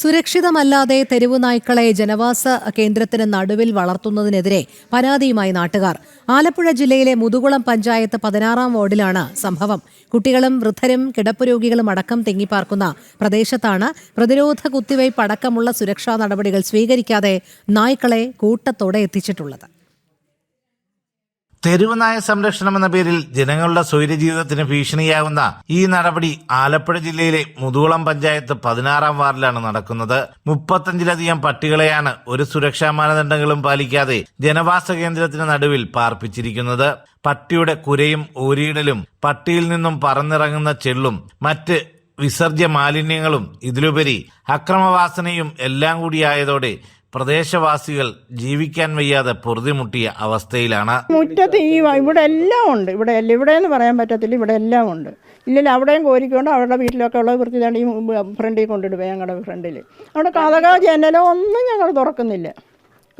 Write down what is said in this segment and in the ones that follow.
സുരക്ഷിതമല്ലാതെ തെരുവു നായ്ക്കളെ ജനവാസ കേന്ദ്രത്തിന് നടുവിൽ വളർത്തുന്നതിനെതിരെ പരാതിയുമായി നാട്ടുകാർ. ആലപ്പുഴ ജില്ലയിലെ മുതുകുളം പഞ്ചായത്ത് പതിനാറാം വാർഡിലാണ് സംഭവം. കുട്ടികളും വൃദ്ധരും കിടപ്പുരോഗികളും അടക്കം തിങ്ങിപ്പാർക്കുന്ന പ്രദേശത്താണ് പ്രതിരോധ കുത്തിവയ്പ് അടക്കമുള്ള സുരക്ഷാ നടപടികൾ സ്വീകരിക്കാതെ നായ്ക്കളെ കൂട്ടത്തോടെ എത്തിച്ചിട്ടുള്ളത്. തെരുവ് നായ സംരക്ഷണം എന്ന പേരിൽ ജനങ്ങളുടെ സ്വൈര്യജീവിതത്തിന് ഭീഷണിയാകുന്ന ഈ നടപടി ആലപ്പുഴ ജില്ലയിലെ മുതുകുളം പഞ്ചായത്ത് പതിനാറാം വാർഡിലാണ് നടക്കുന്നത്. മുപ്പത്തഞ്ചിലധികം പട്ടികളെയാണ് ഒരു സുരക്ഷാ മാനദണ്ഡങ്ങളും പാലിക്കാതെ ജനവാസ കേന്ദ്രത്തിന് നടുവിൽ പാർപ്പിച്ചിരിക്കുന്നത്. പട്ടിയുടെ കുരയും ഊരിയിടലും പട്ടിയിൽ നിന്നും പറന്നിറങ്ങുന്ന ചെള്ളും മറ്റ് വിസർജ്യ മാലിന്യങ്ങളും ഇതിലുപരി അക്രമവാസനയും എല്ലാം കൂടിയായതോടെ പ്രദേശവാസികൾ ജീവിക്കാൻ വയ്യാതെ പൊറുതിമുട്ടിയ അവസ്ഥയിലാണ്. മുറ്റത്ത് ഈ ഇവിടെ എല്ലാം ഉണ്ട്. ഇവിടെ ഇവിടെ എന്ന് പറയാൻ പറ്റത്തില്ല. ഇവിടെ എല്ലാം ഉണ്ട്. ഇല്ലല്ലോ അവിടെയും കോരിക്കൊണ്ട് അവരുടെ വീട്ടിലൊക്കെ ഉള്ള വൃത്തി ഈ ഫ്രണ്ടിൽ കൊണ്ടിടുവേ ഞങ്ങളുടെ ഫ്രണ്ടിൽ അവിടെ കഥക ജനലോ ഒന്നും ഞങ്ങൾ തുറക്കുന്നില്ല.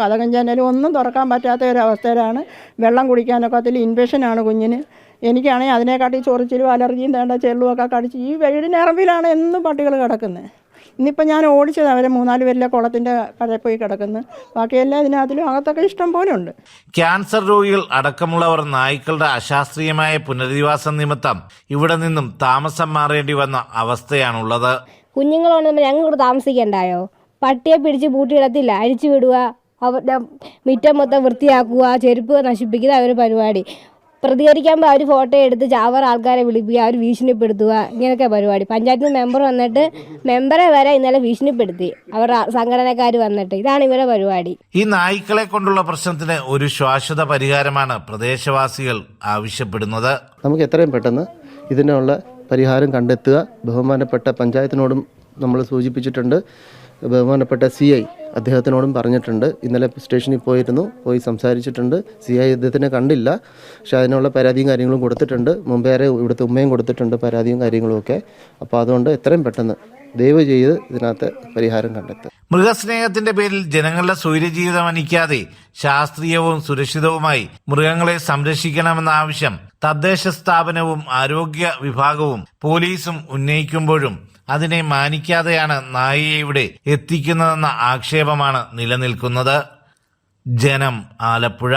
കഥകം ജനലും ഒന്നും തുറക്കാൻ പറ്റാത്ത ഒരു അവസ്ഥയിലാണ് വെള്ളം കുടിക്കാനൊക്കത്തിൽ ഇൻഫെക്ഷനാണ് കുഞ്ഞിന്. എനിക്കാണെങ്കിൽ അതിനെക്കാട്ടി ചൊറിച്ചിലും അലർജിയും തേണ്ട ചെള്ളുമൊക്കെ കടിച്ച് ഈ വീടിനിറമ്പിലാണ് എന്നും പട്ടികൾ കിടക്കുന്നത് ഇന്നിപ്പോൾ ഞാൻ ഓടിച്ചത് അവരെ മൂന്നാൽ പേരിലെ കുളത്തിന്റെ കടയിൽ പോയി കിടക്കുന്നു. ബാക്കിയെല്ലാം ഇതിനകത്തിലും അകത്തൊക്കെ ഇഷ്ടം പോലെ ഉണ്ട്. ക്യാൻസർ രോഗികൾ അടക്കമുള്ളവർ നായ്ക്കളുടെ അശാസ്ത്രീയമായ പുനരധിവാസം നിമിത്തം ഇവിടെ നിന്നും താമസം മാറേണ്ടി വന്ന അവസ്ഥയാണുള്ളത്. കുഞ്ഞുങ്ങളുണ്ട് ഞങ്ങൾ ഇവിടെ താമസിക്കണ്ടായോ? പട്ടിയെ പിടിച്ച് പൂട്ടിയിടത്തില്ല അഴിച്ചു വിടുക അവരുടെ മിറ്റം മൊത്തം വൃത്തിയാക്കുക ചെരുപ്പ് നശിപ്പിക്കുക ഒരു പരിപാടി. പ്രതികരിക്കുമ്പോൾ അവർ ഫോട്ടോ എടുത്ത് ചാവർ ആൾക്കാരെ വിളിപ്പിക്കുക അവർ ഭീഷണിപ്പെടുത്തുക ഇങ്ങനെയൊക്കെ പരിപാടി. പഞ്ചായത്ത് മെമ്പർ വന്നിട്ട് മെമ്പറെ വരെ ഇന്നലെ ഭീഷണിപ്പെടുത്തി. അവരുടെ സംഘടനക്കാർ വന്നിട്ട്. ഇതാണ് ഇവരുടെ പരിപാടി. ഈ നായ്ക്കളെ കൊണ്ടുള്ള പ്രശ്നത്തിന് ഒരു ശാശ്വത പരിഹാരമാണ് പ്രദേശവാസികൾ ആവശ്യപ്പെടുന്നത്. നമുക്ക് എത്രയും പെട്ടെന്ന് ഇതിനുള്ള പരിഹാരം കണ്ടെത്തുക. ബഹുമാനപ്പെട്ട പഞ്ചായത്തിനോടും നമ്മൾ സൂചിപ്പിച്ചിട്ടുണ്ട്. ബഹുമാനപ്പെട്ട സി ഐ അദ്ദേഹത്തിനോടും പറഞ്ഞിട്ടുണ്ട്. ഇന്നലെ സ്റ്റേഷനിൽ പോയിരുന്നു. പോയി സംസാരിച്ചിട്ടുണ്ട്. സി ഐ അദ്ദേഹത്തിനെ കണ്ടില്ല. പക്ഷേ അതിനുള്ള പരാതിയും കാര്യങ്ങളും കൊടുത്തിട്ടുണ്ട്. മുമ്പേ ഇവിടുത്തെ ഉമ്മയും കൊടുത്തിട്ടുണ്ട് പരാതിയും കാര്യങ്ങളും ഒക്കെ. അപ്പോൾ അതുകൊണ്ട് എത്രയും പെട്ടെന്ന് ദയവ് ചെയ്ത് ഇതിനകത്ത് പരിഹാരം കണ്ടെത്തുക. മൃഗസ്നേഹത്തിന്റെ പേരിൽ ജനങ്ങളുടെ സ്വൈര്യജീവിതം അനിക്കാതെ ശാസ്ത്രീയവും സുരക്ഷിതവുമായി മൃഗങ്ങളെ സംരക്ഷിക്കണമെന്ന ആവശ്യം തദ്ദേശ സ്ഥാപനവും ആരോഗ്യ വിഭാഗവും പോലീസും ഉന്നയിക്കുമ്പോഴും അതിനെ മാനിക്കാതെയാണ് നായയെ ഇവിടെ എത്തിക്കുന്നതെന്ന ആക്ഷേപമാണ് നിലനിൽക്കുന്നത്. ജനം ആലപ്പുഴ